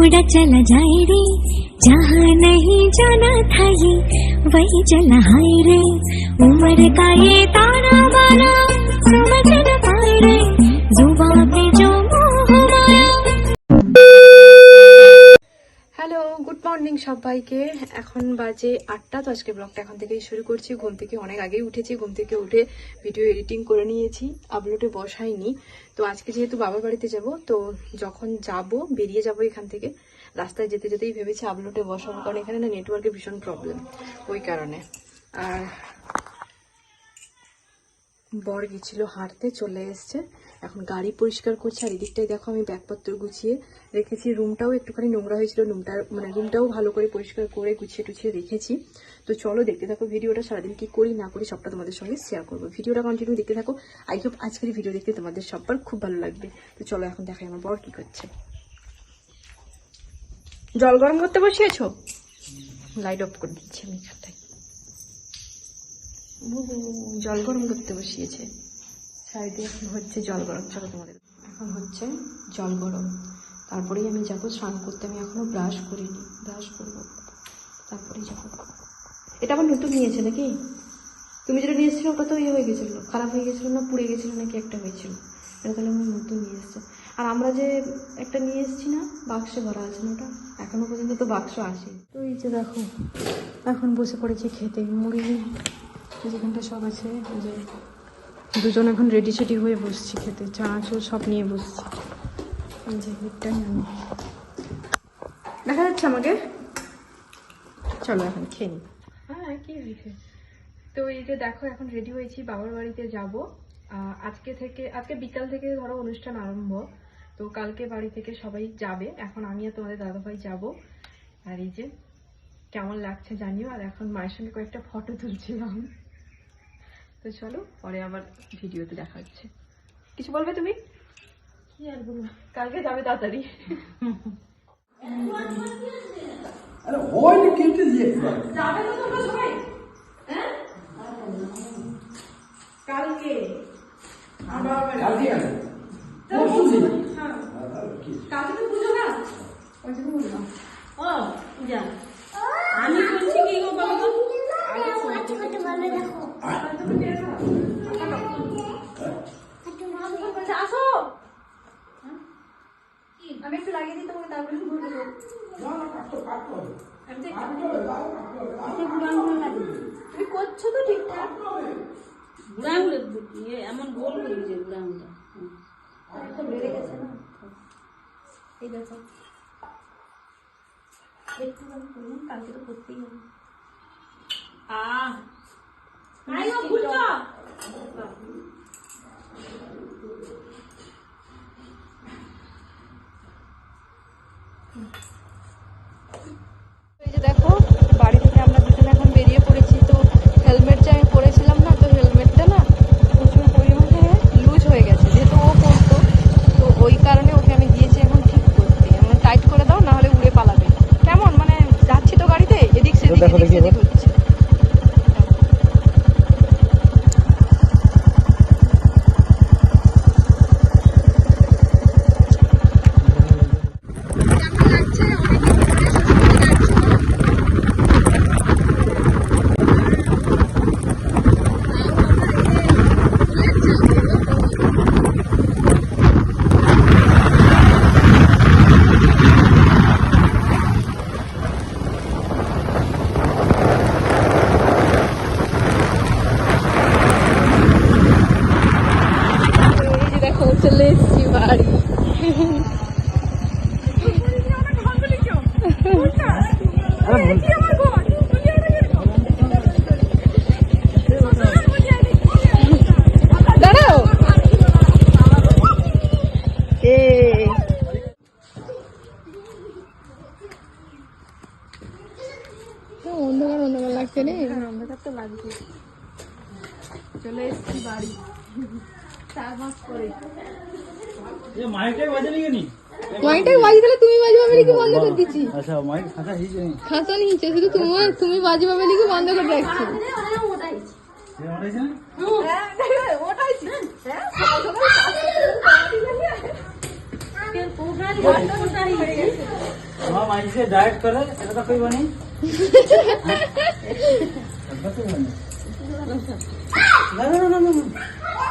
लेके उड़ा चला जाए रे जहाँ नहीं जाना था ये वही चला हाय रे उम्र का ये ताना बाना समझ न पाए रे जुबा पे जो मोह माया হ্যালো গুড মর্নিং সবাইকে এখন বাজে আটটা তো আজকে ব্লগটা এখন থেকেই শুরু করছি ঘুম থেকে অনেক আগেই উঠেছি ঘুম থেকে উঠে ভিডিও এডিটিং করে নিয়েছি আপলোডে বসাইনি তো আজকে যেহেতু বাবার বাড়িতে যাব, তো যখন যাব, বেরিয়ে যাব এখান থেকে, রাস্তায় যেতে যেতেই ভেবেছি আপলোডে বসাবো, কারণ এখানে না নেটওয়ার্কের ভীষণ প্রবলেম ওই কারণে। আর বর গেছিল হাঁটতে, চলে এসছে। এখন গাড়ি পরিষ্কার করছে, আর এদিকটাই দেখো আমি ব্যাগপত্র গুছিয়ে রেখেছি। রুমটাও একটুখানি নোংরা হয়েছিল, রুমটার মানে রুমটাও ভালো করে পরিষ্কার করে গুছিয়ে টুছিয়ে রেখেছি। তো চলো দেখতে থাকো ভিডিওটা, সারাদিন কি করি, না করি সবটা তোমাদের সঙ্গে শেয়ার করব। ভিডিওটা কন্টিনিউ দেখতে থাকো। আই হোপ আজকের ভিডিও দেখতে তোমাদের সবার খুব ভালো লাগবে। তো চলো এখন দেখাই আমার বর কি করছে। জল গরম করতে বসিয়েছো? লাইট অফ করে দিচ্ছি আমি বুবু জল গরম করতে বসিয়েছে। সাইডে হচ্ছে জল গরম। চলো তোমাদের এখন হচ্ছে জল গরম। তারপরেই আমি যাব, স্নান করতে। আমি এখনও ব্রাশ করিনি। ব্রাশ করব। তারপরেই যাব। এটা আবার নতুন নিয়েছে নাকি? তুমি যেটা নিয়ে এসেছিলে ওটা তো ইয়ে হয়ে গেছিল, খারাপ হয়ে গেছিল না পুড়ে গেছিল নাকি একটা হয়েছিল? এটা তাহলে আমি নতুন নিয়ে এসছে। আর আমরা যে একটা নিয়ে এসেছি না, বাক্সে ভরা আছে না ওটা? এখনও পর্যন্ত তো বাক্স আসে তো এই যে দেখো, এখন বসে পড়েছি খেতে। মুড়ি যেখানটা সব আছে যে দুজন এখন রেডি সেডি হয়ে বসছি খেতে চানাচুর সব নিয়ে বসছি। যে এটাই আমি দেখা যাচ্ছে আমাকে? চলো এখন খেয়ে নি হ্যাঁ কি হয়েছে তো এই যে দেখো, এখন রেডি হয়েছি, বাবার বাড়িতে যাব। আজকে থেকে, আজকে বিকাল থেকে ধরো অনুষ্ঠান আরম্ভ। তো কালকে বাড়ি থেকে সবাই যাবে। এখন আমি আর তোমাদের দাদাভাই যাব। আর এই যে, কেমন লাগছে জানিও? আর এখন মায়ের সঙ্গে কয়েকটা ফটো তুলছিলাম। তো চলো পরে আবার ভিডিওতে দেখা হচ্ছে। কিছু বলবে তুমি? কি আর বলব? কালকে যাবে তাড়াতাড়ি। আরে হয় দিয়ে যাবে তো তোমরা সবাই হ্যাঁ? কালকে। আমার। কালকে তো পরশু দিন? হ্যাঁ। কি? কালকে তো পুজো না? ওই বললাম ও পূজা। আমি বলছি কি গো বাবা গো? আর তুমি বের হও। বলছে, আসো আমি একটু লাগিয়ে দিই তোমাকে তারপরে তুমি বলবে না না কাটতে কাটতে হবে আমি তো একটু- কাটতে হবে দাও কাটতে হবে দাও এতে লাগে তুমি করছ তো ঠিকঠাক। বুড়ো ইয়ে এমন গোল করে দিয়েছে বুড়ো তো বেড়ে গেছে না? এই দেখো। একটু করুন কালকে তো করতেই হবে। আহ। নাই গো খুলছো এই যে দেখো বাড়ি থেকে আমরা দুজন এখন বেরিয়ে পড়েছি তো হেলমেট যে আমি পরেছিলাম না তো হেলমেটটা না প্রচুর পরিমাণে লুজ হয়ে গেছে যেহেতু ও পরতো তো ওই কারণে ওকে আমি দিয়েছি এখন ঠিক করতে মানে টাইট করে দাও না হলে উড়ে পালাবে কেমন মানে যাচ্ছি তো গাড়িতে এদিক সেদিক এদিক সেদিক হচ্ছে এই যে ये माइक टे बजे नहीं नहीं মাইকটা বাজি তাহলে তুমি বাজবে লিখে বন্ধ করে দিচ্ছি अच्छा माइक खाता ही नहीं খাসা নিচে শুধু তোমার তুমি বাজবে লিখে বন্ধ করে রাখছি ये और ऐसे ना ওটাই फिर पोखरा घाट को सही वहाँ माइक से डाइट करे এটা তো কই বনি না না না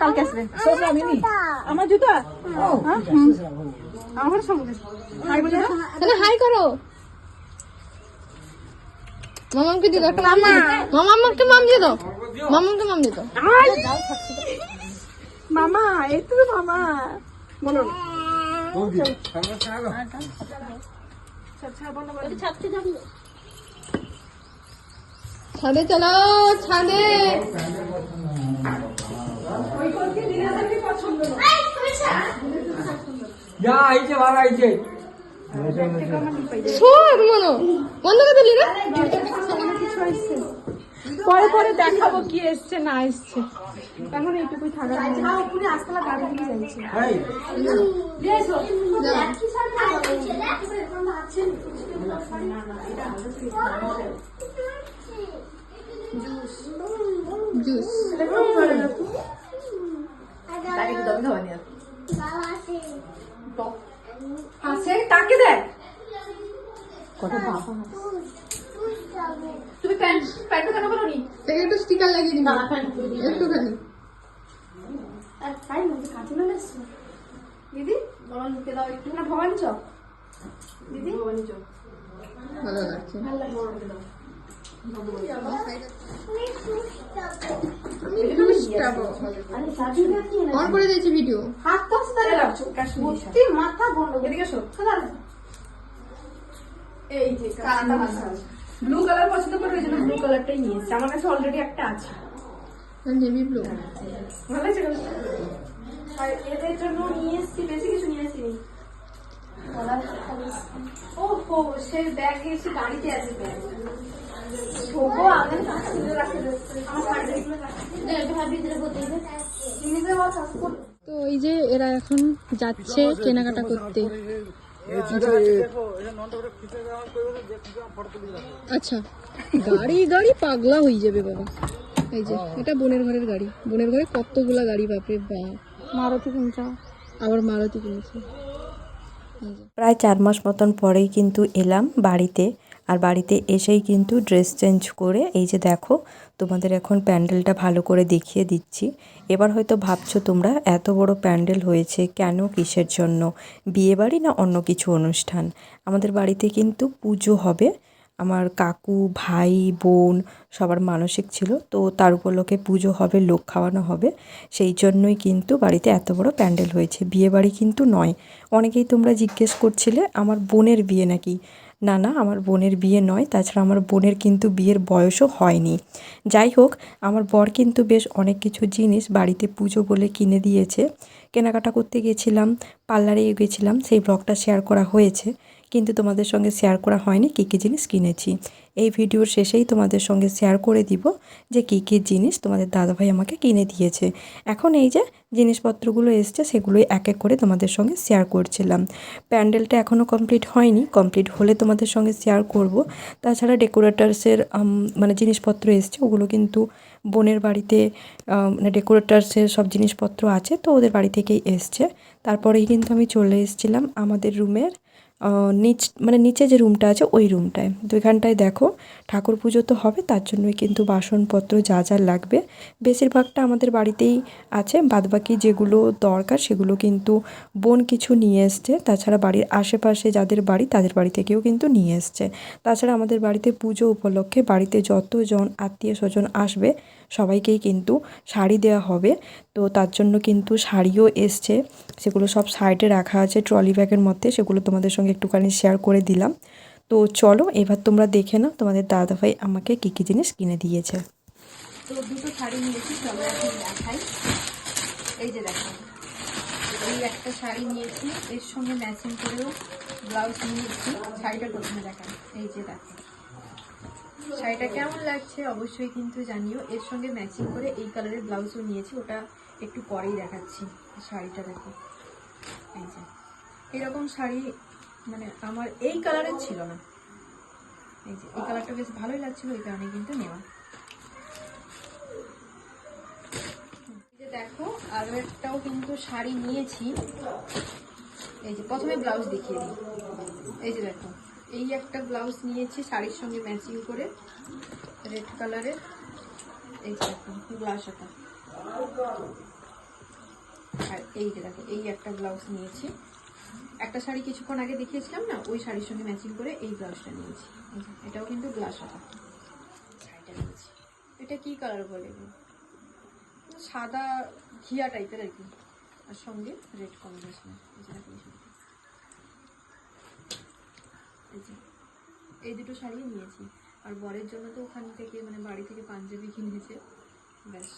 কালকে আসবে। শ্বশুর আমি নি আমার জুতা? ও আমার সঙ্গে। হাই করো। মামাকে দিয়ে দাও একটা মাম মামাকে মাম দিয়ে দাও। মামাকে মাম দিয়ে দাও। মামা এই তো মামা। বলো। না ছাড়তে যাব ছাদে চলো ছাদে। পরে পরে দেখাবো কি এসছে না এসছে। এখন এইটুকুই থাকা পুরো আসতলা গাড়ি দিয়ে যাচ্ছে এই জুস আছে তাকে দেখ তুমি প্যান্ট প্যান্ট কেন নি একটু স্টিকার লাগিয়ে দিবি একটুখানি দিদি বলো দাও একটু না ভবানী চক দিদি ভবানী চক ভালো লাগছে অন করে দিয়েছি ভিডিও হাত তো সাথে রাখছো ভর্তি মাথা বন্ধ এদিকে এসো। এই যে ব্লু কালার পছন্দ করে ওই জন্য ব্লু কালারটাই নিয়ে এসেছি আমার কাছে অলরেডি একটা আছে। নেভি ব্লু ভালো আছে আর এদের জন্য নিয়ে এসেছি বেশি কিছু নিয়ে এসেছি। ও হো সে ব্যাগ এসে গাড়িতে আছে ব্যাগ তো এই যে এরা এখন যাচ্ছে কেনাকাটা করতে। আচ্ছা গাড়ি গাড়ি পাগলা হয়ে যাবে বাবা। এই যে এটা বোনের ঘরের গাড়ি। বোনের ঘরে কতগুলা গাড়ি বাপরে বাপ। মারুতি কিনছো। আবার মারুতি কিনেছে। প্রায় চার মাস মতন পরেই কিন্তু এলাম বাড়িতে। আর বাড়িতে এসেই কিন্তু ড্রেস চেঞ্জ করে, এই যে দেখো, তোমাদের এখন প্যান্ডেলটা ভালো করে দেখিয়ে দিচ্ছি। এবার হয়তো ভাবছ তোমরা, এত বড় প্যান্ডেল হয়েছে কেন কিসের জন্য? বিয়েবাড়ি না অন্য কিছু অনুষ্ঠান? আমাদের বাড়িতে কিন্তু পুজো হবে। আমার কাকু, ভাই, বোন সবার মানসিক ছিল, তো তার উপলক্ষে পুজো হবে, লোক খাওয়ানো হবে। সেই জন্যই কিন্তু বাড়িতে এত বড় প্যান্ডেল হয়েছে। বিয়ে বাড়ি কিন্তু নয়। অনেকেই তোমরা জিজ্ঞেস করছিলে, আমার বোনের বিয়ে নাকি? না না, আমার বোনের বিয়ে নয়। তাছাড়া আমার বোনের কিন্তু বিয়ের বয়সও হয়নি। যাই হোক, আমার বর কিন্তু বেশ অনেক কিছু জিনিস বাড়িতে পুজো বলে কিনে দিয়েছে। কেনাকাটা করতে গেছিলাম পার্লারে গেছিলাম, সেই ব্লগটা শেয়ার করা হয়েছে। কিন্তু তোমাদের সঙ্গে শেয়ার করা হয়নি কী কী জিনিস কিনেছি। এই ভিডিওর শেষেই তোমাদের সঙ্গে শেয়ার করে দিব যে কী কী জিনিস তোমাদের দাদাভাই আমাকে কিনে দিয়েছে। এখন এই যে জিনিসপত্রগুলো এসছে, সেগুলোই এক এক করে তোমাদের সঙ্গে শেয়ার করছিলাম। প্যান্ডেলটা এখনও কমপ্লিট হয়নি কমপ্লিট হলে তোমাদের সঙ্গে শেয়ার করব। তাছাড়া ডেকোরেটার্সের মানে জিনিসপত্র এসছে, ওগুলো কিন্তু বোনের বাড়িতে মানে ডেকোরেটার্সের সব জিনিসপত্র আছে, তো ওদের বাড়ি থেকেই এসছে। তারপরেই কিন্তু আমি চলে এসেছিলাম আমাদের রুমের নিচ মানে নিচে যে রুমটা আছে, ওই রুমটায় তো এখানটায় দেখো, ঠাকুর পুজো তো হবে, তার জন্যই কিন্তু বাসনপত্র যা যা লাগবে। বেশিরভাগটা আমাদের বাড়িতেই আছে, বাদবাকি যেগুলো দরকার সেগুলো কিন্তু বোন কিছু নিয়ে এসছে। তাছাড়া বাড়ির আশেপাশে যাদের বাড়ি, তাদের বাড়ি থেকেও কিন্তু নিয়ে এসছে। তাছাড়া আমাদের বাড়িতে পুজো উপলক্ষে বাড়িতে যতজন আত্মীয় স্বজন আসবে, সবাইকেই কিন্তু শাড়ি দেওয়া হবে। তো তার জন্য কিন্তু শাড়িও এসছে। সেগুলো সব সাইডে রাখা আছে ট্রলি ব্যাগের মধ্যে। সেগুলো তোমাদের সঙ্গে একটুখানি শেয়ার করে দিলাম। তো চলো, এবার তোমরা দেখে নাও তোমাদের দাদাভাই আমাকে কী কী জিনিস কিনে দিয়েছে। তো দুটো শাড়ি নিয়েছি, চলো এখন দেখাই। এই যে দেখো, এই একটা শাড়ি নিয়েছি। এর সঙ্গে ম্যাচিং করেও ব্লাউজ নিয়েছি। শাড়িটা প্রথমে দেখান এই যে দেখো। শাড়িটা কেমন লাগছে অবশ্যই কিন্তু জানিও। এর সঙ্গে ম্যাচিং করে এই কালারের ব্লাউজও নিয়েছি, ওটা একটু পরেই দেখাচ্ছি শাড়িটা দেখো। এই যে, এরকম শাড়ি মানে আমার এই কালারের ছিল না। এই যে, এই কালারটা বেশ ভালোই লাগছিল, এই কারণে কিন্তু নেওয়া। দেখো আরও একটাও কিন্তু শাড়ি নিয়েছি। এই যে, প্রথমে ব্লাউজ দেখিয়ে দিই। এই যে দেখো এই একটা ব্লাউজ নিয়েছি, শাড়ির সঙ্গে ম্যাচিং করে রেড কালারের এই যে দেখো, ব্লাউজটা। আর এই যে দেখো, এই একটা ব্লাউজ নিয়েছি। একটা শাড়ি কিছুক্ষণ আগে দেখিয়েছিলাম না, ওই শাড়ির সঙ্গে ম্যাচিং করে এই ব্লাউজটা নিয়েছি। এটাও কিন্তু হাতা শাড়িটা নিয়েছি। এটা কি কালার বলে? সাদা ঘিয়া টাইপের আর কি। আর সঙ্গে রেড কম্বিনেশন যে এই দুটো শাড়িই নিয়েছি। আর বরের জন্য তো ওখান থেকে মানে বাড়ি থেকে পাঞ্জাবি কিনেছে। ব্যাস।